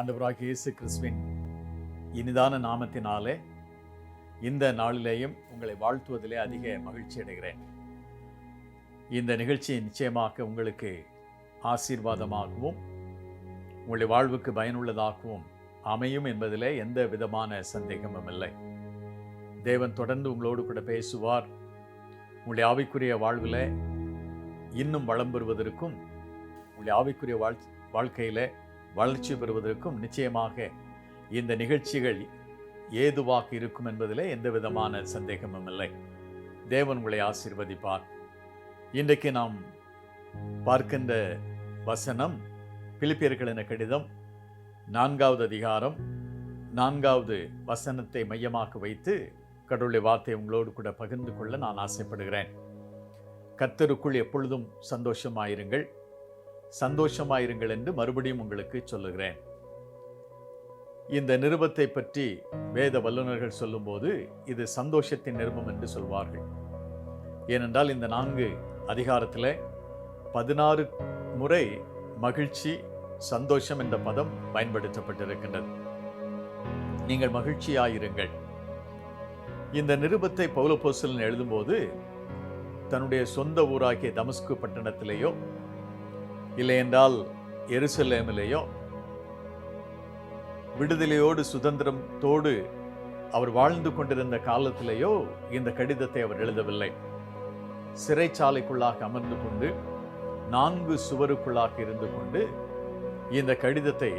ஆண்டவராகிய இயேசு கிறிஸ்துவின் இனிதான நாமத்தினாலே இந்த நாளிலேயும் உங்களை வாழ்த்துவதிலே அதிக மகிழ்ச்சி அடைகிறேன். இந்த நிகழ்ச்சி நிச்சயமாக உங்களுக்கு ஆசீர்வாதமாகவும் உங்களுடைய வாழ்வுக்கு பயனுள்ளதாகவும் அமையும் என்பதிலே எந்த விதமான சந்தேகமும் இல்லை. தேவன் தொடர்ந்து உங்களோடு கூட பேசுவார். உங்களுடைய ஆவிக்குரிய வாழ்வில் இன்னும் வளம் பெறுவதற்கும் உங்களுடைய ஆவிக்குரிய வாழ் வாழ்க்கையில் வளர்ச்சி பெறுவதற்கும் நிச்சயமாக இந்த நிகழ்ச்சிகள் ஏதுவாக இருக்கும் என்பதில் எந்த விதமான சந்தேகமும் இல்லை. தேவன் உங்களை ஆசீர்வதிப்பார். இன்றைக்கு நாம் பார்க்கின்ற வசனம் பிலிப்பியர்களின கடிதம் நான்காவது அதிகாரம் நான்காவது வசனத்தை மையமாக வைத்து கடவுளுடைய வார்த்தை உங்களோடு கூட பகிர்ந்து கொள்ள நான் ஆசைப்படுகிறேன். கத்தருக்குள் எப்பொழுதும் சந்தோஷமாயிருங்கள். சந்தோஷமாயிருங்கள் என்று மறுபடியும் உங்களுக்கு சொல்லுகிறேன். இந்த நிருபத்தை பற்றி வேத வல்லுநர்கள் சொல்லும்போது இது சந்தோஷத்தின் நிருபம் என்று சொல்வார்கள். ஏனென்றால் இந்த நான்கு அதிகாரத்தில் பதினாறு முறை மகிழ்ச்சி சந்தோஷம் என்ற பதம் பயன்படுத்தப்பட்டிருக்கின்றது. நீங்கள் மகிழ்ச்சியாயிருங்கள். இந்த நிருபத்தை பௌலபோசலன் எழுதும்போது தன்னுடைய சொந்த ஊராகிய தமஸ்கு பட்டணத்திலேயோ இல்லை என்றால் எருசலேமிலேயோ விடுதலையோடு சுதந்திரத்தோடு அவர் வாழ்ந்து கொண்டிருந்த காலத்திலேயோ இந்த கடிதத்தை அவர் எழுதவில்லை. சிறைச்சாலைக்குள்ளாக அமர்ந்து கொண்டு நான்கு சுவருக்குள்ளாக இருந்து கொண்டு இந்த கடிதத்தை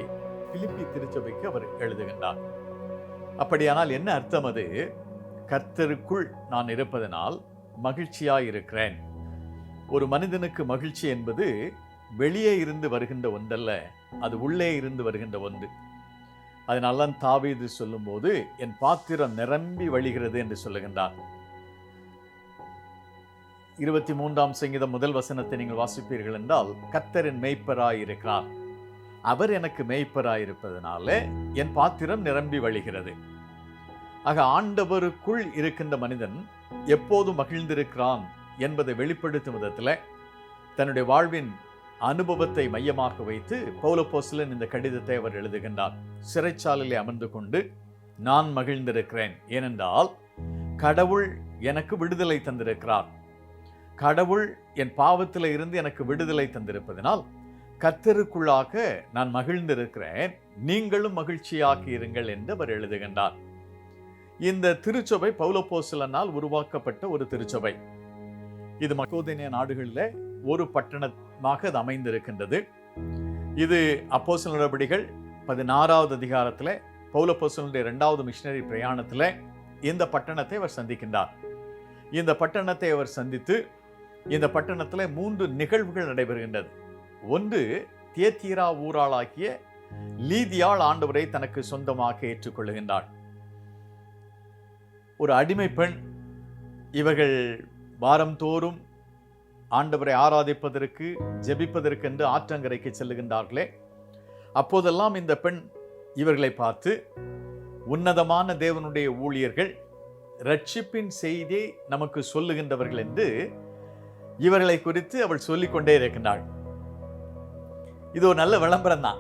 பிலிப்பி திருச்சபைக்கு அவர் எழுதுகின்றார். அப்படியானால் என்ன அர்த்தம் அது? கர்த்தருக்குள் நான் இருப்பதனால் மகிழ்ச்சியாய் இருக்கிறேன் ஒரு மனிதனுக்கு மகிழ்ச்சி என்பது வெளியே இருந்து வருகின்ற ஒன்றல்ல அது உள்ளே இருந்து வருகின்ற ஒன்று. அதனால தான் தாவீது சொல்லும்போது என் பாத்திரம் நிரம்பி வழிகிறது என்று சொல்லுகின்றார். இருபத்தி மூன்றாம் சங்கீதம் முதல் வசனத்தை நீங்கள் வாசிப்பீர்கள் என்றால் கத்தரின் மெய்ப்பராய் இருக்கிறார். அவர் எனக்கு மெய்ப்பராய் இருப்பதனால என் பாத்திரம் நிரம்பி வழிகிறது. ஆக ஆண்டவருக்குள் இருக்கின்ற மனிதன் எப்போது மகிழ்ந்திருக்கிறான் என்பதை வெளிப்படுத்தும் விதத்தில் தன்னுடைய வாழ்வின் அனுபவத்தை மையமாக வைத்து பௌலப்போசிலன் இந்த கடிதத்தை அவர் எழுதுகின்றார். சிறைச்சாலையிலே அமர்ந்து கொண்டு நான் மகிழ்ந்திருக்கிறேன். ஏனென்றால் கடவுள் எனக்கு விடுதலை தந்திருக்கிறார். கடவுள் என் பாவத்தில் இருந்து எனக்கு விடுதலை தந்திருப்பதனால் கத்தருக்குள்ளாக நான் மகிழ்ந்திருக்கிறேன். நீங்களும் மகிழ்ச்சியாக இருங்கள் என்று அவர் எழுதுகின்றார். இந்த திருச்சபை பௌலப்போசிலனால் உருவாக்கப்பட்ட ஒரு திருச்சபை. இது மக்கோதேனிய நாடுகளில் ஒரு மாக அது அமைந்திருக்கின்றது. இது அப்போசல் நடவடிக்கைகள் பதினாறாவது அதிகாரத்தில் பௌலப்போசலுடைய இரண்டாவது மிஷினரி பிரயாணத்தில் இந்த பட்டணத்தை அவர் சந்திக்கின்றார். இந்த பட்டணத்தை அவர் சந்தித்து இந்த பட்டணத்தில் மூன்று நிகழ்வுகள் நடைபெறுகின்றது. ஒன்று தேத்தீரா ஊராளாகிய லீதியாள் ஆண்டவரை தனக்கு சொந்தமாக ஏற்றுக்கொள்ளுகின்றாள். ஒரு அடிமை பெண் இவர்கள் வாரந்தோறும் ஆண்டவரை ஆராதிப்பதற்கு ஜெபிப்பதற்கென்று ஆற்றங்கரைக்கு செல்லுகின்றார்களே. அப்போதெல்லாம் இந்த பெண் இவர்களை பார்த்து உன்னதமான தேவனுடைய ஊழியர்கள் ரட்சிப்பின் செய்தியை நமக்கு சொல்லுகின்றவர்கள் என்று இவர்களை குறித்து அவள் சொல்லிக்கொண்டே இருக்கின்றாள். இது ஒரு நல்ல விளம்பரம் தான்.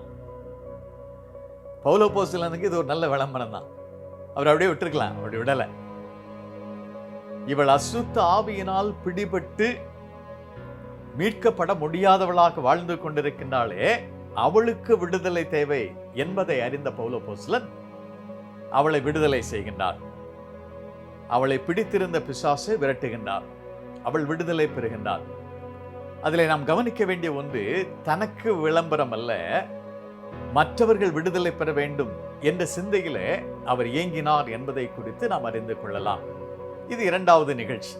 பௌலோபோசலனுக்கு இது ஒரு நல்ல விளம்பரம் தான். அவர் அப்படியே விட்டுருக்கலாம் அப்படி விடலை. இவள் அசுத்த ஆவியினால் பிடிபட்டு மீட்கப்பட முடியாதவளாக வாழ்ந்து கொண்டிருக்கின்றாளே அவளுக்கு விடுதலை தேவை என்பதை அறிந்த பௌலோபோஸ்லன் அவளை விடுதலை செய்கின்றார். அவளை பிடித்திருந்த பிசாசை விரட்டுகின்றார். அவள் விடுதலை பெறுகின்றார் அதில் நாம் கவனிக்க வேண்டிய ஒன்று தனக்கு விளம்பரம் அல்ல மற்றவர்கள் விடுதலை பெற வேண்டும் என்ற சிந்தையிலே அவர் இயங்கினார் என்பதை குறித்து நாம் அறிந்து கொள்ளலாம். இது இரண்டாவது நிகழ்ச்சி.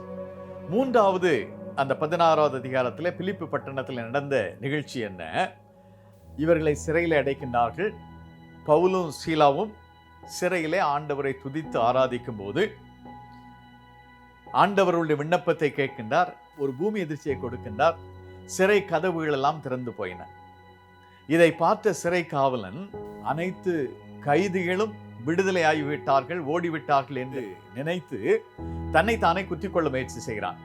மூன்றாவது அந்த பதினாறாவது அதிகாரத்தில் பிலிப்பு பட்டணத்தில் நடந்த நிகழ்ச்சி என்ன? இவர்களை சிறையில் அடைக்கின்றார்கள். பவுலும் சீலாவும் சிறையிலே ஆண்டவரை துதித்து ஆராதிக்கும் போது ஆண்டவருடைய விண்ணப்பத்தை கேட்கின்றார் ஒரு பூமி எதிர்ச்சியை கொடுக்கின்றார் சிறை கதவுகள் எல்லாம் திறந்து போயின. இதை பார்த்த சிறை காவலன் அனைத்து கைதிகளும் விடுதலை ஆகிவிட்டார்கள் ஓடிவிட்டார்கள் என்று நினைத்து தன்னை தானே குத்திக் கொள்ள முயற்சி செய்கிறான்.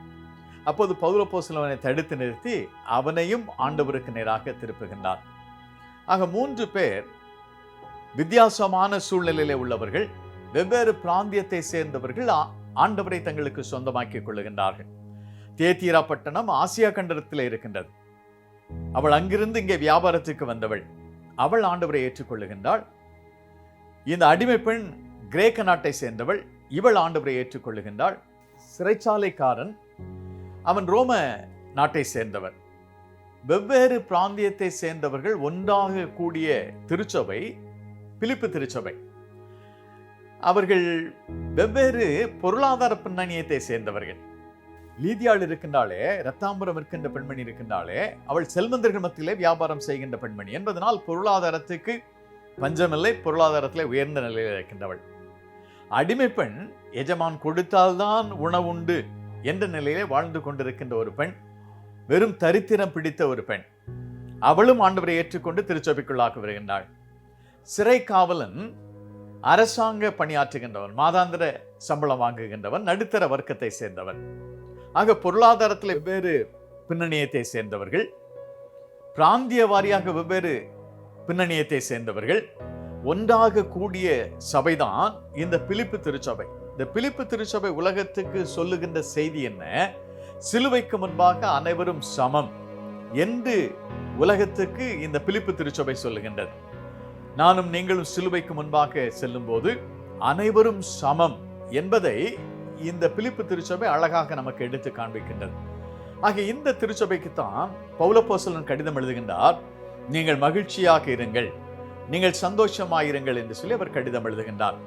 அப்போது பௌரப்போசலவனை தடுத்து நிறுத்தி அவனையும் ஆண்டவருக்கு நேராக திருப்புகின்றார். ஆக மூன்று பேர் வித்தியாசமான சூழ்நிலையிலே உள்ளவர்கள் வெவ்வேறு பிராந்தியத்தை சேர்ந்தவர்கள் ஆண்டவரை தங்களுக்கு சொந்தமாக்கிக் கொள்ளுகின்றார்கள். தேத்தீரா பட்டணம் ஆசியா கண்டத்தில் இருக்கின்றது. அவள் அங்கிருந்து இங்கே வியாபாரத்துக்கு வந்தவள். அவள் ஆண்டவரை ஏற்றுக்கொள்ளுகின்றாள். இந்த அடிமை பெண் கிரேக்க நாட்டை சேர்ந்தவள். இவள் ஆண்டவரை ஏற்றுக்கொள்ளுகின்றாள். சிறைச்சாலைக்காரன் அவன் ரோம நாட்டை சேர்ந்தவன். வெவ்வேறு பிராந்தியத்தை சேர்ந்தவர்கள் ஒன்றாக கூடிய திருச்சபை பிலிப்பு திருச்சபை. அவர்கள் வெவ்வேறு பொருளாதார பின்னணியத்தை சேர்ந்தவர்கள். லீதியாள் இருக்கின்றாலே ரத்தாம்பரம் இருக்கின்ற பெண்மணி இருக்கின்றாலே அவள் செல்வந்தர்கள் மத்தியிலே வியாபாரம் செய்கின்ற பெண்மணி என்பதனால் பொருளாதாரத்துக்கு பஞ்சமில்லை பொருளாதாரத்தில் உயர்ந்த நிலையில் இருக்கின்றவள். அடிமை பெண் எஜமான் கொடுத்தால்தான் உணவுண்டு என்ற நிலையிலே வாழ்ந்து கொண்டிருக்கின்ற ஒரு பெண் வெறும் தரித்திரம் பிடித்த ஒரு பெண். அவளும் ஆண்டவரை ஏற்றுக்கொண்டு திருச்சபைக்குள்ளாக வருகின்றாள். சிறை காவலன் அரசாங்க பணியாற்றுகின்றவன் மாதாந்திர சம்பளம் வாங்குகின்றவன் நடுத்தர வர்க்கத்தை சேர்ந்தவன். ஆக பொருளாதாரத்தில் வெவ்வேறு பின்னணியத்தை சேர்ந்தவர்கள் பிராந்திய வாரியாக வெவ்வேறு பின்னணியத்தை சேர்ந்தவர்கள் ஒன்றாக கூடிய சபைதான் இந்த பிலிப்பு திருச்சபை. இந்த பிலிப்பு திருச்சபை உலகத்துக்கு சொல்லுகின்ற செய்தி என்ன? சிலுவைக்கு முன்பாக அனைவரும் சமம் என்று உலகத்துக்கு இந்த பிலிப்பு திருச்சபை சொல்லுகின்றது. நானும் நீங்களும் சிலுவைக்கு முன்பாக செல்லும்போது அனைவரும் சமம் என்பதை இந்த பிலிப்பு திருச்சபை அழகாக நமக்கு எடுத்து காண்பிக்கின்றது. ஆக இந்த திருச்சபைக்கு தான் பௌலப்போசலன் கடிதம் எழுதுகின்றார். நீங்கள் மகிழ்ச்சியாக இருங்கள் நீங்கள் சந்தோஷமாயிருங்கள் என்று சொல்லி அவர் கடிதம் எழுதுகின்றார்.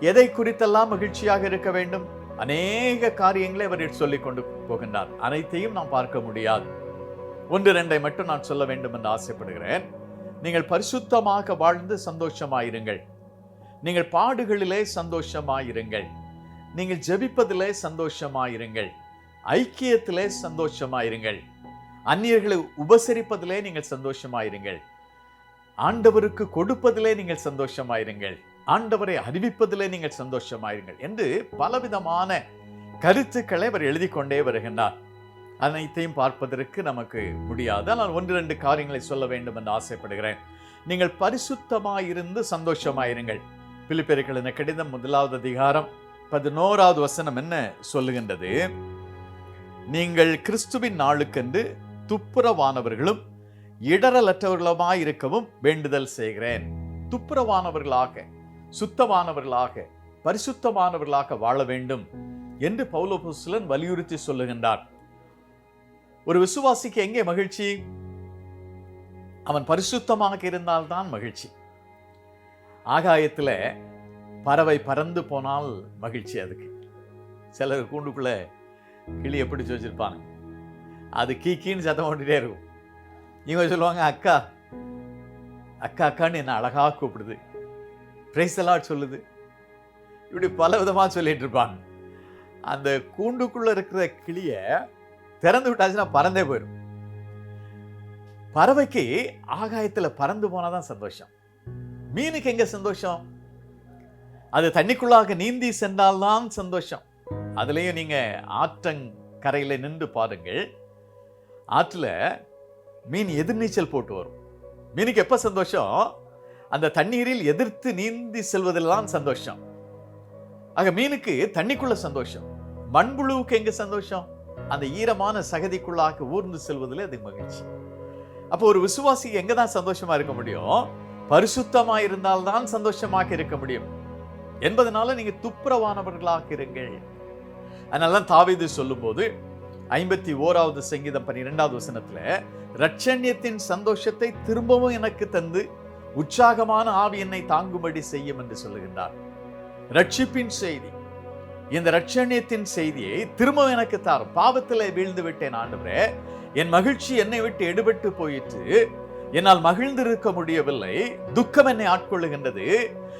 எதை குறித்தெல்லாம் மகிழ்ச்சியாக இருக்க வேண்டும்? அநேக காரியங்களை அவர் சொல்லிக் கொண்டு போகின்றார். அனைத்தையும் நாம் பார்க்க முடியாது. ஒன்று ரெண்டை மட்டும் நான் சொல்ல வேண்டும் என்று ஆசைப்படுகிறேன். நீங்கள் பரிசுத்தமாக வாழ்ந்து சந்தோஷமாயிருங்கள். நீங்கள் பாடுகளிலே சந்தோஷமாயிருங்கள். நீங்கள் ஜெபிப்பதிலே சந்தோஷமாயிருங்கள். ஐக்கியத்திலே சந்தோஷமாயிருங்கள். அந்நியர்களை உபசரிப்பதிலே நீங்கள் சந்தோஷமாயிருங்கள். ஆண்டவருக்கு கொடுப்பதிலே நீங்கள் சந்தோஷமாயிருங்கள். ஆண்டவரை அறிவிப்பதிலே நீங்கள் சந்தோஷமாயிருங்கள் என்று பலவிதமான கருத்துக்களை அவர் எழுதி கொண்டே வருகின்றார். அனைத்தையும் பார்ப்பதற்கு நமக்கு முடியாது. ஆனால் ஒன்று ரெண்டு காரியங்களை சொல்ல வேண்டும் என்று ஆசைப்படுகிறேன். நீங்கள் பரிசுத்தமாயிருந்து சந்தோஷமாயிருங்கள். பிலிப்பெருக்களின கடிதம் முதலாவது அதிகாரம் பதினோராவது வசனம் என்ன சொல்லுகின்றது? நீங்கள் கிறிஸ்துவின் நாளுக்கென்று துப்புரவானவர்களும் இடரலற்றவர்களுமாய் இருக்கவும் வேண்டுதல் செய்கிறேன். துப்புரவானவர்களாக சுத்தமானவர்களாக பரிசுத்தமானவர்களாக வாழ வேண்டும் என்று பௌலோபுஸ்லன் வலியுறுத்தி சொல்லுகின்றார். ஒரு விசுவாசிக்கு எங்கே மகிழ்ச்சி? அவன் பரிசுத்தமாக இருந்தால்தான் மகிழ்ச்சி. ஆகாயத்துல பறவை பறந்து போனால் மகிழ்ச்சி அதுக்கு. சிலர் கூண்டுக்குள்ள கிளியை பிடிச்சு வச்சிருப்பாங்க. அது கீக்கின்னு சத்தம் போட்டுட்டே இருக்கும். இவங்க சொல்லுவாங்க அக்கா அக்கா அக்கான்னு என்ன அழகா கூப்பிடுது. பிரைஸ் சொல்லுது. இப்படி பல விதமா சொல்லிட்டு இருப்பாங்க அந்த கூண்டுக்குள்ள இருக்கிற கிளிய திறந்து விட்டாச்சுன்னா பறந்தே போயிடும் பறவைக்கு ஆகாயத்துல பறந்து போனாதான் சந்தோஷம். மீனுக்கு எங்க சந்தோஷம்? அது தண்ணிக்குள்ளாக நீந்தி சென்றால்தான் சந்தோஷம். அதுலயும் நீங்க ஆற்றங்கரையில் நின்று பாருங்கள். ஆற்றுல மீன் எதிர்நீச்சல் போட்டு வரும். மீனுக்கு எப்போ சந்தோஷம்? அந்த தண்ணீரில் எதிர்த்து நீந்தி செல்வதெல்லாம் சந்தோஷம். ஆக மீனுக்கு தண்ணிக்குள்ள சந்தோஷம். மண்புழுவுக்கு எங்க சந்தோஷம்? அந்த ஈரமான சகதிக்குள்ளாக ஊர்ந்து செல்வதில் அது மகிழ்ச்சி. அப்போ ஒரு விசுவாசி எங்க தான் சந்தோஷமா இருக்க முடியும்? பரிசுத்தமா இருந்தால்தான் சந்தோஷமாக இருக்க முடியும். என்பதனால நீங்க துப்புரவானவர்களாக இருங்கள். அதனால தாவிது சொல்லும் சொல்லும்போது ஐம்பத்தி ஓராவது சங்கீதம் பன்னிரெண்டாவது வசனத்துல ரட்சண்யத்தின் சந்தோஷத்தை திரும்பவும் எனக்கு தந்து உற்சாகமான ஆவி என்னை தாங்கும்படி செய்யும் என்று சொல்லுகின்றார். ரட்சிப்பின் செய்தி. இந்த ரட்சண்யத்தின் செய்தியை திரும்ப எனக்கு தாரும். பாவத்தில் வீழ்ந்து விட்டேன் ஆண்டவரே. என் மகிழ்ச்சி என்னை விட்டு எடுபட்டு போயிற்று. என்னால் மகிழ்ந்திருக்க முடியவில்லை. துக்கம் என்னை ஆட்கொள்ளுகின்றது.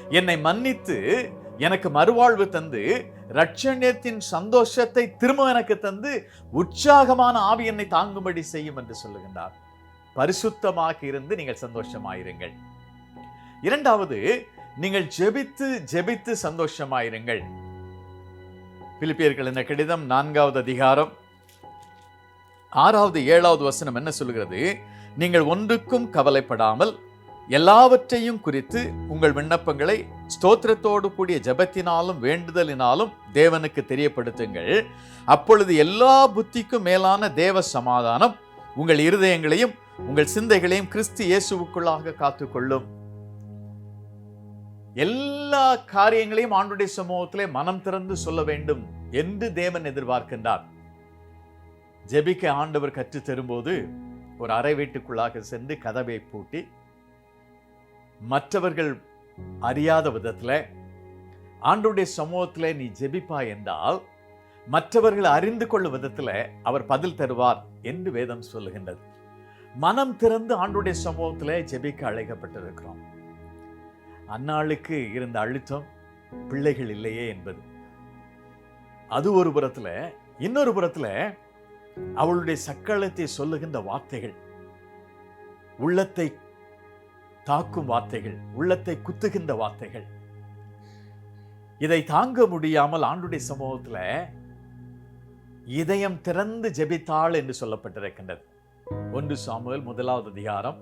என்னை மன்னித்து எனக்கு மறுவாழ்வு தந்து ரட்சண்யத்தின் சந்தோஷத்தை திரும்ப எனக்கு தந்து உற்சாகமான ஆவி என்னை தாங்கும்படி செய்யும் என்று சொல்லுகின்றார். பரிசுத்தமாக இருந்து நீங்கள் சந்தோஷமாயிருங்கள். இரண்டாவது நீங்கள் ஜெபித்து ஜெபித்து சந்தோஷமாயிருங்கள். பிலிப்பியர்கள் இந்த கடிதம் நான்காவது அதிகாரம் ஆறாவது ஏழாவது வசனம் என்ன சொல்கிறது? நீங்கள் ஒன்றுக்கும் கவலைப்படாமல் எல்லாவற்றையும் குறித்து உங்கள் விண்ணப்பங்களை ஸ்தோத்திரத்தோடு கூடிய ஜெபத்தினாலும் வேண்டுதலினாலும் தேவனுக்கு தெரியப்படுத்துங்கள். அப்பொழுது எல்லா புத்திக்கும் மேலான தேவ சமாதானம் உங்கள் இருதயங்களையும் உங்கள் சிந்தைகளையும் கிறிஸ்து இயேசுவுக்குள்ளாக காத்துக்கொள்ளும். எல்லா காரியங்களையும் ஆண்டுடைய சமூகத்திலே மனம் திறந்து சொல்ல வேண்டும் என்று தேவன் எதிர்பார்க்கின்றார். ஜெபிக்க ஆண்டவர் கற்று தரும்போது ஒரு அறை வீட்டுக்குள்ளாக சென்று கதவை பூட்டி மற்றவர்கள் அறியாத விதத்துல ஆண்டுடைய சமூகத்தில் நீ ஜெபிப்பா என்றால் மற்றவர்கள் அறிந்து கொள்ளும் விதத்துல அவர் பதில் தருவார் என்று வேதம் சொல்லுகின்றது. மனம் திறந்து ஆண்டுடைய சமூகத்தில் ஜெபிக்க அழைக்கப்பட்டிருக்கிறோம். அந்நாளுக்கு இருந்த அழுத்தம் பிள்ளைகள் இல்லையே என்பது. அது ஒரு புறத்தில் இன்னொரு புறத்தில் அவளுடைய சக்களத்தை சொல்லுகின்ற வார்த்தைகள் உள்ளத்தை தாக்கும் வார்த்தைகள் உள்ளத்தை குத்துகின்ற வார்த்தைகள். இதை தாங்க முடியாமல் ஆண்டுடைய சமூகத்துல இதயம் திறந்து ஜெபித்தாள் என்று சொல்லப்பட்டிருக்கின்றது. ஒன்று சாமுவேல் முதலாவது அதிகாரம்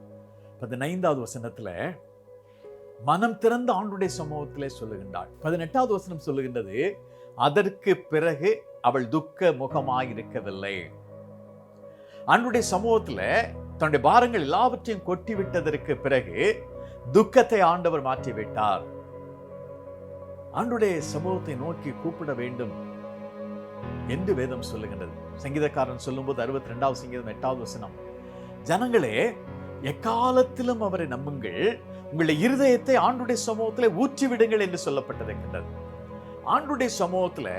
பதினைந்தாவது வசனத்தில் மனம் திறந்த ஆண்டுடைய சமூகத்திலே சொல்லுகின்றாள். பதினெட்டாவது வசனம் சொல்லுகின்றது அதற்கு பிறகு அவள் துக்க முகமாயிருக்கவில்லை. அன்றுடைய சமூகத்தில் தன்னுடைய பாரங்கள் எல்லாவற்றையும் கொட்டி விட்டதற்கு பிறகு துக்கத்தை ஆண்டவர் மாற்றி விட்டார் ஆண்டுடைய சமூகத்தை நோக்கி கூப்பிட வேண்டும் என்று வேதம் சொல்லுகின்றது. சங்கீதக்காரன் சொல்லும்போது அறுபத்தி ரெண்டாவது சங்கீதம் எட்டாவது வசனம் ஜனங்களே எக்காலத்திலும் அவரை நம்புங்கள். உங்களுடைய இருதயத்தை ஆண்டுடைய சமூகத்தில் ஊற்றிவிடுங்கள் என்று சொல்லப்பட்டிருக்கின்றது ஆண்டுடைய சமூகத்தில்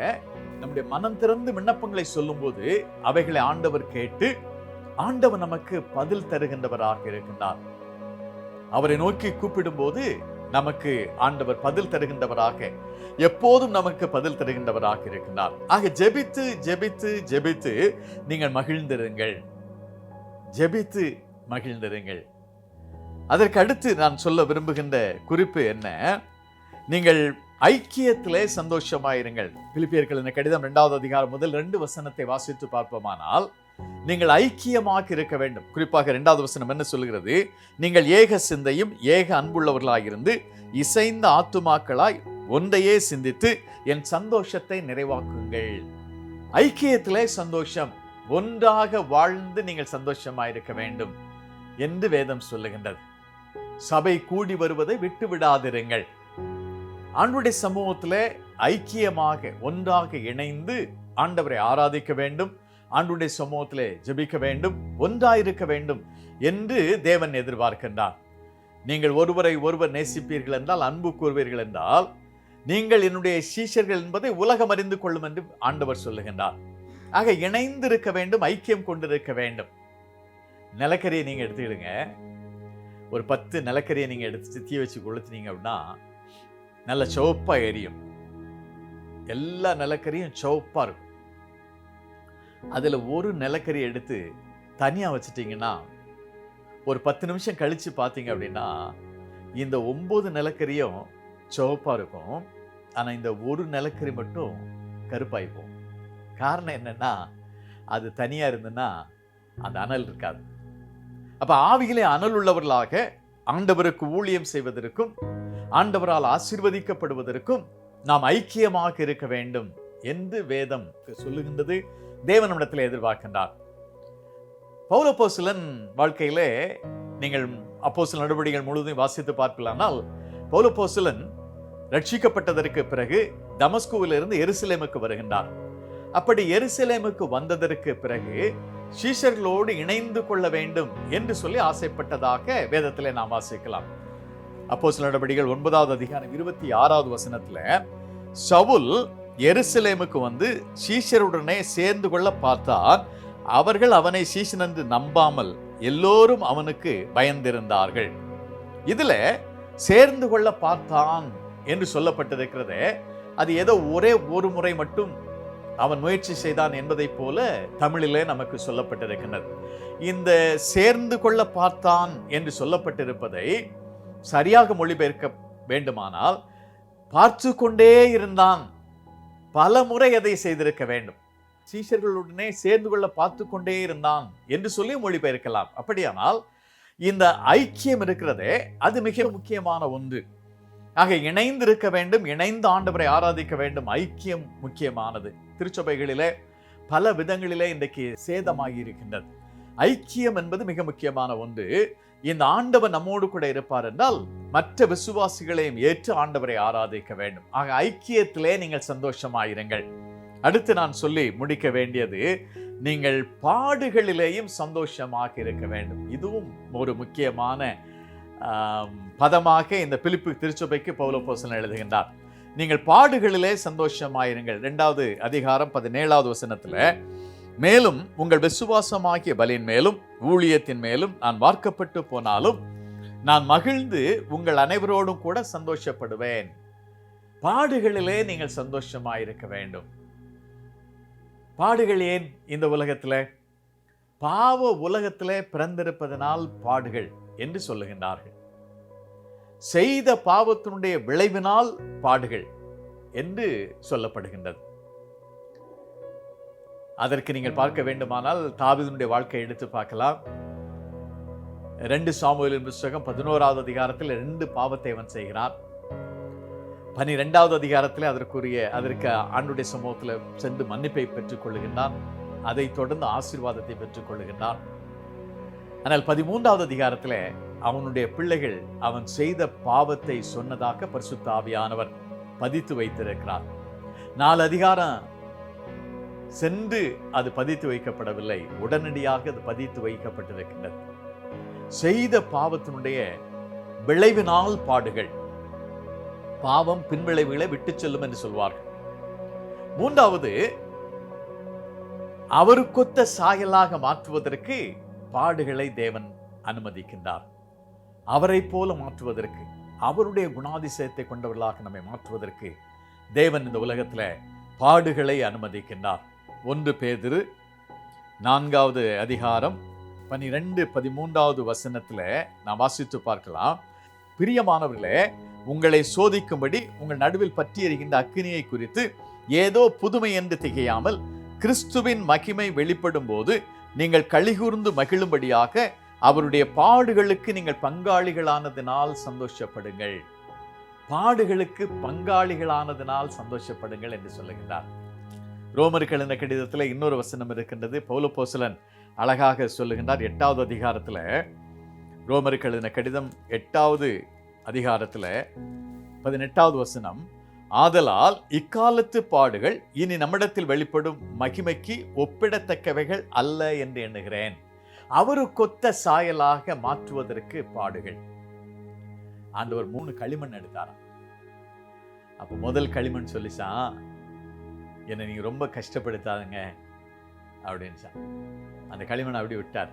நம்முடைய மனம் திறந்து விண்ணப்பங்களை சொல்லும்போது அவைகளை ஆண்டவர் கேட்டு ஆண்டவர் நமக்கு பதில் தருகின்றவராக இருக்கின்றார். அவரை நோக்கி கூப்பிடும்போது நமக்கு ஆண்டவர் பதில் தருகின்றவராக எப்போதும் நமக்கு பதில் தருகின்றவராக இருக்கின்றார். ஆக ஜெபித்து ஜெபித்து ஜெபித்து நீங்கள் மகிழ்ந்திருங்கள். ஜெபித்து மகிழ்ந்திருங்கள். அதற்கு அடுத்து நான் சொல்ல விரும்புகின்ற குறிப்பு என்ன? நீங்கள் ஐக்கியத்திலே சந்தோஷமாயிருங்கள். பிலிப்பியர்களின் கடிதம் இரண்டாவது அதிகாரம் முதல் ரெண்டு வசனத்தை வாசித்து பார்ப்போமானால் நீங்கள் ஐக்கியமாக இருக்க வேண்டும். குறிப்பாக இரண்டாவது வசனம் என்ன சொல்கிறது நீங்கள் ஏக சிந்தையும் ஏக அன்புள்ளவர்களாயிருந்து இசைந்த ஆத்துமாக்களாய் ஒன்றையே சிந்தித்து என் சந்தோஷத்தை நிறைவாக்குங்கள். ஐக்கியத்திலே சந்தோஷம் ஒன்றாக வாழ்ந்து நீங்கள் சந்தோஷமாயிருக்க வேண்டும் என்று வேதம் சொல்லுகின்றது. சபை கூடி வருவதை விட்டு விடாதிருங்கள். ஆண்டுடைய சமூகத்தில் ஐக்கியமாக ஒன்றாக இணைந்து ஆண்டவரை ஆராதிக்க வேண்டும் ஆண்டுடைய சமூகத்திலே ஜெபிக்க வேண்டும் ஒன்றாயிருக்க வேண்டும் என்று தேவன் எதிர்பார்க்கின்றான் நீங்கள் ஒருவரை ஒருவர் நேசிப்பீர்கள் என்றால் அன்பு கூறுவீர்கள் என்றால் நீங்கள் என்னுடைய சீஷர்கள் என்பதை உலகம் அறிந்து கொள்ளும் என்று ஆண்டவர் சொல்லுகின்றார். ஆக இணைந்து இருக்க வேண்டும் ஐக்கியம் கொண்டிருக்க வேண்டும். நிலக்கரியை நீங்க எடுத்துக்கிடுங்க. ஒரு பத்து நிலக்கரியை நீங்க எடுத்து தீ வச்சு கொளுத்துனீங்க அப்படின்னா நல்ல சிவப்பா எரியும். எல்லா நிலக்கரியும் சிவப்பா இருக்கும். அதுல ஒரு நிலக்கரி எடுத்து தனியா வச்சுட்டிங்கன்னா ஒரு பத்து நிமிஷம் கழிச்சு பார்த்தீங்க அப்படின்னா இந்த ஒம்பது நிலக்கரியும் சிவப்பா இருக்கும். ஆனா இந்த ஒரு நிலக்கரி மட்டும் கருப்பாயிப்போம் காரணம் என்னன்னா அது தனியா இருந்ததுன்னா அந்த அனல் இருக்காது. அப்ப ஆவியிலே அனல் உள்ளவர்களாக ஆண்டவருக்கு ஊழியம் செய்வதற்கும் ஆண்டவரால் ஆசிர்வதிக்கப்படுவதற்கும் நாம் ஐக்கியமாக இருக்க வேண்டும் என்று வேதம் சொல்லுகின்றது. தேவனிடத்தில் எதிர்பார்க்கின்றார். பௌலப்போசிலன் வாழ்க்கையிலே நீங்கள் அப்போசில நடவடிக்கைகள் முழுவதும் வாசித்து பார்க்கலானால் பௌலப்போசிலன் ரட்சிக்கப்பட்டதற்கு பிறகு தமஸ்குவிலிருந்து எருசலேமுக்கு வருகின்றார். அப்படி எருசலேமுக்கு வந்ததற்கு பிறகு சீஷர்களோடு இணைந்து கொள்ள வேண்டும் என்று சொல்லி ஆசைப்பட்டதாக வேதத்திலே நாம் வாசிக்கலாம். அப்போ சில நடவடிக்கைகள் ஒன்பதாவது அதிகாரம் இருபத்தி ஆறாவது வசனத்துல சவுல் எருசலேமுக்கு வந்து சீஷருடனே சேர்ந்து கொள்ள பார்த்தார் அவர்கள் அவனை சீஷன் என்று நம்பாமல் எல்லோரும் அவனுக்கு பயந்திருந்தார்கள். இதுல சேர்ந்து கொள்ள பார்த்தான் என்று சொல்லப்பட்டிருக்கிறதே அது ஏதோ ஒரே ஒரு முறை மட்டும் அவன் முயற்சி செய்தான் என்பதைப் போல தமிழிலே நமக்கு சொல்லப்பட்டிருக்கின்றது. இந்த சேர்ந்து கொள்ள பார்த்தான் என்று சொல்லப்பட்டிருப்பதை சரியாக மொழிபெயர்க்க வேண்டுமானால் பார்த்து கொண்டே இருந்தான். பல முறை அதை செய்திருக்க வேண்டும். சீஷர்களுடனே சேர்ந்து கொள்ள பார்த்து கொண்டே இருந்தான் என்று சொல்லி மொழிபெயர்க்கலாம். அப்படியானால் இந்த ஐக்கியம் இருக்கிறதே அது மிக முக்கியமான ஒன்று. ஆக இணைந்து இருக்க வேண்டும் இணைந்து ஆண்டவரை ஆராதிக்க வேண்டும். ஐக்கியம் முக்கியமானது. திருச்சபைகளிலே பல விதங்களிலே இன்றைக்கு சேதமாகி இருக்கின்றது. ஐக்கியம் என்பது மிக முக்கியமான ஒன்று. இந்த ஆண்டவர் நம்மோடு கூட இருப்பார் என்றால் மற்ற விசுவாசிகளையும் ஏற்று ஆண்டவரை ஆராதிக்க வேண்டும். ஆக ஐக்கியத்திலே நீங்கள் சந்தோஷமாயிருங்கள். அடுத்து நான் சொல்லி முடிக்க வேண்டியது நீங்கள் பாடுகளிலேயும் சந்தோஷமாக இருக்க வேண்டும். இதுவும் ஒரு முக்கியமான பதமாக இந்த பிலிப்பு திருச்சபைக்கு பௌலப்போசன் எழுதுகின்றார். நீங்கள் பாடுகளிலே சந்தோஷமாயிருங்கள். இரண்டாவது அதிகாரம் பதினேழாவது வசனத்தில் மேலும் உங்கள் விசுவாசமாகிய பலியின் மேலும் ஊழியத்தின் மேலும் நான் வார்க்கப்பட்டு போனாலும் நான் மகிழ்ந்து உங்கள் அனைவரோடும் கூட சந்தோஷப்படுவேன். பாடுகளிலே நீங்கள் சந்தோஷமாயிருக்க வேண்டும். பாடுகள் ஏன் இந்த உலகத்தில்? பாவ உலகத்திலே பிறந்திருப்பதனால் பாடுகள் என்று சொல்லுகின்றார்கள். செய்த பாவத்தினுடைய விளைவினால் பாடுகள் என்று சொல்லப்படுகின்றது. அதற்கு நீங்கள் பார்க்க வேண்டுமானால் தாவிதனுடைய வாழ்க்கையை எடுத்து பார்க்கலாம். ரெண்டு சாமுவேலின் புஸ்தகம் பதினோராவது அதிகாரத்தில் ரெண்டு பாவத்தை அவன் செய்கிறான். பனிரெண்டாவது அதிகாரத்தில் அதற்குரிய அதற்கு ஆண்டுடைய சமூகத்தில் சென்று மன்னிப்பை பெற்றுக் கொள்ளுகின்றான் அதைத் தொடர்ந்து ஆசீர்வாதத்தை பெற்றுக் கொள்ளுகின்றான் ஆனால் பதிமூன்றாவது அதிகாரத்தில் அவனுடைய பிள்ளைகள் அவன் செய்த பாவத்தை சொன்னதாக பரிசுத்தாவியானவர் பதித்து வைத்திருக்கிறார். நாலு அதிகாரம் சென்று அது பதித்து வைக்கப்படவில்லை. உடனடியாக அது பதித்து வைக்கப்பட்டிருக்கின்றது. செய்த பாவத்தினுடைய விளைவினால் பாடுகள். பாவம் பின்விளைவுகளை விட்டுச் செல்லும் என்று சொல்வார்கள். மூன்றாவது அவருக்கொத்த சாயலாக மாற்றுவதற்கு பாடுகளை தேவன் அனுமதிக்கின்றார். அவரை போல மாற்றுவதற்கு அவருடைய குணாதிசயத்தை கொண்டவர்களாக நம்மை மாற்றுவதற்கு தேவன் இந்த உலகத்தில் பாடுகளை அனுமதிக்கின்றார். ஒன்று பேதிரு நான்காவது அதிகாரம் பனிரெண்டு பதிமூன்றாவது வசனத்தில் நான் வாசித்து பார்க்கலாம். பிரியமானவர்களே உங்களை சோதிக்கும்படி உங்கள் நடுவில் பற்றி எறிகின்ற அக்கினியை குறித்து ஏதோ புதுமை என்று திகையாமல் கிறிஸ்துவின் மகிமை வெளிப்படும் போது நீங்கள் கழிகூர்ந்து மகிழும்படியாக அவருடைய பாடுகளுக்கு நீங்கள் பங்காளிகளானதினால் சந்தோஷப்படுங்கள். பாடுகளுக்கு பங்காளிகளானதினால் சந்தோஷப்படுங்கள் என்று சொல்லுகின்றார். ரோமர்கள் என்ற கடிதத்தில் இன்னொரு வசனம் இருக்கின்றது. பௌலப்போசலன் அழகாக சொல்லுகின்றார். எட்டாவது அதிகாரத்தில் ரோமர்கள் என்ற கடிதம் எட்டாவது அதிகாரத்தில் பதினெட்டாவது வசனம் ஆதலால் இக்காலத்து பாடுகள் இனி நம்மிடத்தில் வெளிப்படும் மகிமைக்கு ஒப்பிடத்தக்கவைகள் அல்ல என்று எண்ணுகிறேன். அவருக்கொத்த சாயலாக மாற்றுவதற்கு பாடுகள். ஆண்டவர் மூணு களிமண் எடுத்தாராம். அப்ப முதல் களிமண் சொல்லிச்சான் என்னை நீங்க ரொம்ப கஷ்டப்படுத்தாதுங்க அப்படின்னு அந்த களிமண் அப்படி விட்டார்.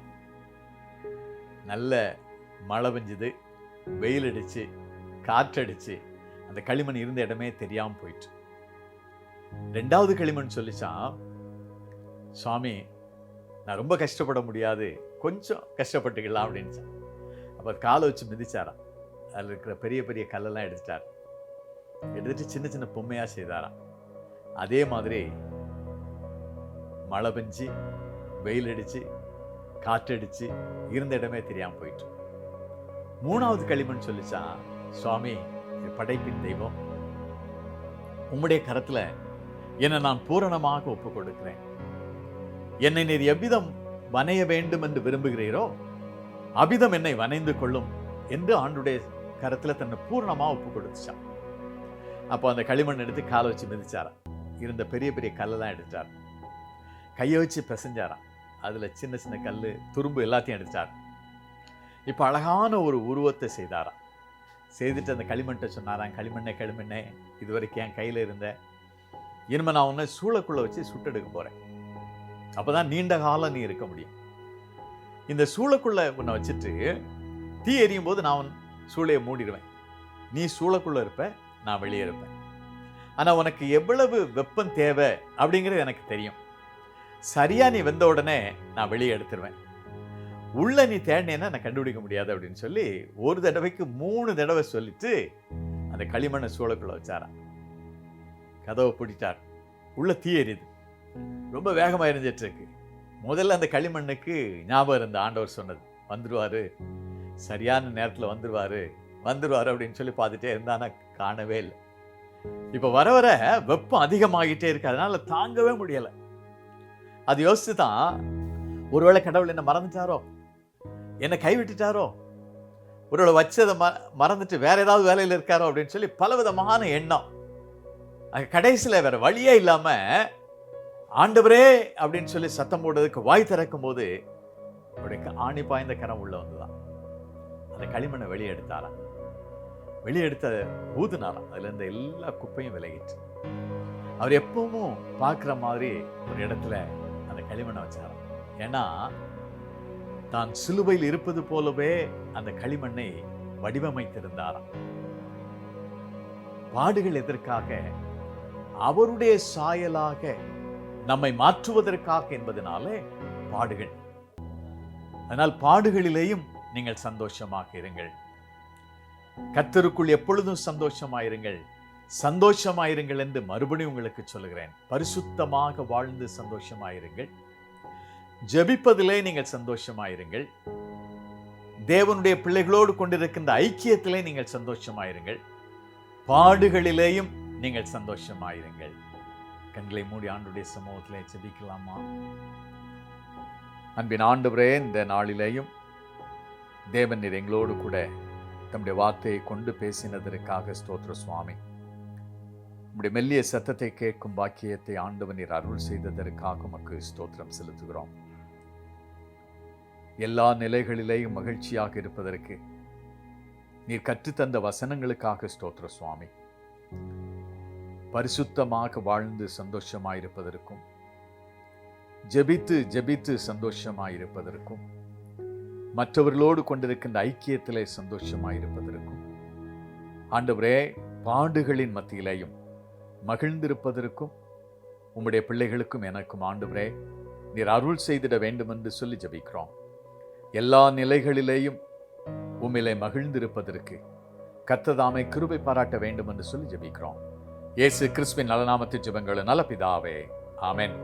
நல்ல மழை பெஞ்சுது வெயில் அடிச்சு காற்றடிச்சு அந்த களிமண் இருந்த இடமே தெரியாம போயிட்டு ரெண்டாவது களிமண் சொல்லிச்சான் சுவாமி நான் ரொம்ப கஷ்டப்பட முடியாது. கொஞ்சம் கஷ்டப்பட்டுக்கலாம் அப்படின்னு அப்போ காலை வச்சு மிதிச்சாராம். அதில் இருக்கிற பெரிய பெரிய கல்லெல்லாம் எடுத்துட்டார். எடுத்துட்டு சின்ன சின்ன பொம்மையா செய்தாராம். அதே மாதிரி மழை பெஞ்சு வெயில் அடிச்சு காற்றடிச்சு இருந்த இடமே தெரியாமல் போயிட்டு. மூணாவது களிமண் சொல்லிச்சான் சுவாமி படைப்பின் தெய்வம். உம்முடைய கரத்துல என்னை நான் பூரணமாக ஒப்பு கொடுக்கிறேன் என்னை நீர் எவ்விதம் வனைய வேண்டும் என்று விரும்புகிறீரோ அபிதம் என்னை வனைந்து கொள்ளும் என்று ஆண்டுடைய கருத்தில் தன்னை பூர்ணமாக ஒப்பு கொடுத்துச்சான். அப்போ அந்த களிமண் எடுத்து காலை வச்சு மிதிச்சாராம். இருந்த பெரிய பெரிய கல்லெல்லாம் எடுத்தார். கையை வச்சு பிசைஞ்சாராம். அதுல சின்ன சின்ன கல் துரும்பு எல்லாத்தையும் எடுத்தார். இப்போ அழகான ஒரு உருவத்தை செய்தாராம். செய்துட்டு அந்த களிமண்ட்டை சொன்னாராம் களிமண்ணே களிமண்ணே இது வரைக்கும் என் கையில் இருந்த இனிமே நான் உன்னை சூளைக்குள்ள வச்சு சுட்டெடுக்க போறேன். அப்பதான் நீண்ட காலம் நீ இருக்க முடியும். இந்த சூளைக்குள்ள உன்னை வச்சுட்டு தீ எரியும் போது நான் உன் சூளையை மூடிடுவேன். நீ சூளைக்குள்ள இருப்ப நான் வெளியே இருப்பேன். ஆனா உனக்கு எவ்வளவு வெப்பம் தேவை அப்படிங்கிறது எனக்கு தெரியும். சரியா நீ வந்த உடனே நான் வெளியே எடுத்துருவேன். உள்ள நீ தேடினேன்னா நான் கண்டுபிடிக்க முடியாது அப்படின்னு சொல்லி ஒரு தடவைக்கு மூணு தடவை சொல்லிட்டு அந்த களிமண்ணை சூழக்குள்ள வச்சாரான் கதவை பிடிட்டார் உள்ள தீ எரியுது. ரொம்ப வேகமாக எரிஞ்சிட்டு இருக்கு முதல்ல அந்த களிமண்ணுக்கு ஞாபகம் இருந்த ஆண்டவர் சொன்னது வந்துடுவார் சரியான நேரத்தில் வந்துடுவார் வந்துடுவார் அப்படின்னு சொல்லி பார்த்துட்டே இருந்தானா. காணவே இல்லை. இப்போ வர வர வெப்பம் அதிகமாகிட்டே இருக்கு. அதனால தாங்கவே முடியலை. அது யோசிச்சு தான் ஒருவேளை கடவுள் என்ன மறந்துட்டாரோ? என்னை கைவிட்டுட்டாரோ? ஒருவேளை வச்சதை ம மறந்துட்டு வேற ஏதாவது வேலையில் இருக்காரோ? அப்படின்னு சொல்லி பலவிதமான எண்ணம். அங்கே கடைசியில் வேற வழியே இல்லாமல் ஆண்டவரே அப்படின்னு சொல்லி சத்தம் போடுறதுக்கு வாய் திறக்கும் போது அவருடைய ஆணி பாய்ந்த கரம் உள்ள வந்துதான். அந்த களிமண்ணை வெளியே எடுத்தாராம் வெளியே எடுத்த ஊதுனாராம். அதுல இருந்த எல்லா குப்பையும் விலகிட்டு அவர் எப்பவும் பார்க்குற மாதிரி ஒரு இடத்துல அந்த களிமண்ணை வச்சாராம். ஏன்னா தான் சிலுவையில் இருப்பது போலவே அந்த களிமண்ணை வடிவமைத்திருந்தாராம். பாடுகள் எதற்காக? அவருடைய சாயலாக நம்மை மாற்றுவதற்காக என்பதனாலே பாடுகள். அதனால் பாடுகளிலேயும் நீங்கள் சந்தோஷமாக இருங்கள். கத்தருக்குள் எப்பொழுதும் சந்தோஷமாயிருங்கள். சந்தோஷமாயிருங்கள் என்று மறுபடியும் உங்களுக்கு சொல்லுகிறேன். பரிசுத்தமாக வாழ்ந்து சந்தோஷமாயிருங்கள். ஜபிப்பதிலே நீங்கள் சந்தோஷமாயிருங்கள். தேவனுடைய பிள்ளைகளோடு கொண்டிருக்கின்ற ஐக்கியத்திலே நீங்கள் சந்தோஷமாயிருங்கள். பாடுகளிலேயும் நீங்கள் சந்தோஷமாயிருங்கள். கண்களை மூடி ஆண்டுடைய சமூகத்திலே ஜெபிக்கலாமா? அன்பின் ஆண்டவரே இந்த நாளிலேயும் தேவன் நீர் எங்களோடு கூட தம்முடைய வார்த்தையை கொண்டு பேசினதற்காக ஸ்தோத்திர சுவாமி. நம்முடைய மெல்லிய சத்தத்தை கேட்கும் பாக்கியத்தை ஆண்டவன் நீர் அருள் செய்ததற்காக உமக்கு ஸ்தோத்திரம் செலுத்துகிறோம். எல்லா நிலைகளிலேயும் மகிழ்ச்சியாக இருப்பதற்கு நீர் கற்றுத்தந்த வசனங்களுக்காக ஸ்தோத்திர சுவாமி. பரிசுத்தமாக வாழ்ந்து சந்தோஷமாயிருப்பதற்கும் ஜெபித்து ஜெபித்து சந்தோஷமாயிருப்பதற்கும் மற்றவர்களோடு கொண்டிருக்கின்ற ஐக்கியத்திலே சந்தோஷமாயிருப்பதற்கும் ஆண்டவரே பாடுகளின் மத்தியிலேயும் மகிழ்ந்திருப்பதற்கும் உம்முடைய பிள்ளைகளுக்கும் எனக்கும் ஆண்டவரே நீர் அருள் செய்திட வேண்டும் என்று சொல்லி ஜபிக்கிறோம். எல்லா நிலைகளிலேயும் உம்மிலே மகிழ்ந்திருப்பதற்கு கத்ததாமை கிருபை பாராட்ட வேண்டும் என்று சொல்லி ஜெபிக்கிறோம். இயேசு கிறிஸ்துவின் நலநாமத்து ஜெபங்கள் நல்ல பிதாவே. ஆமென்.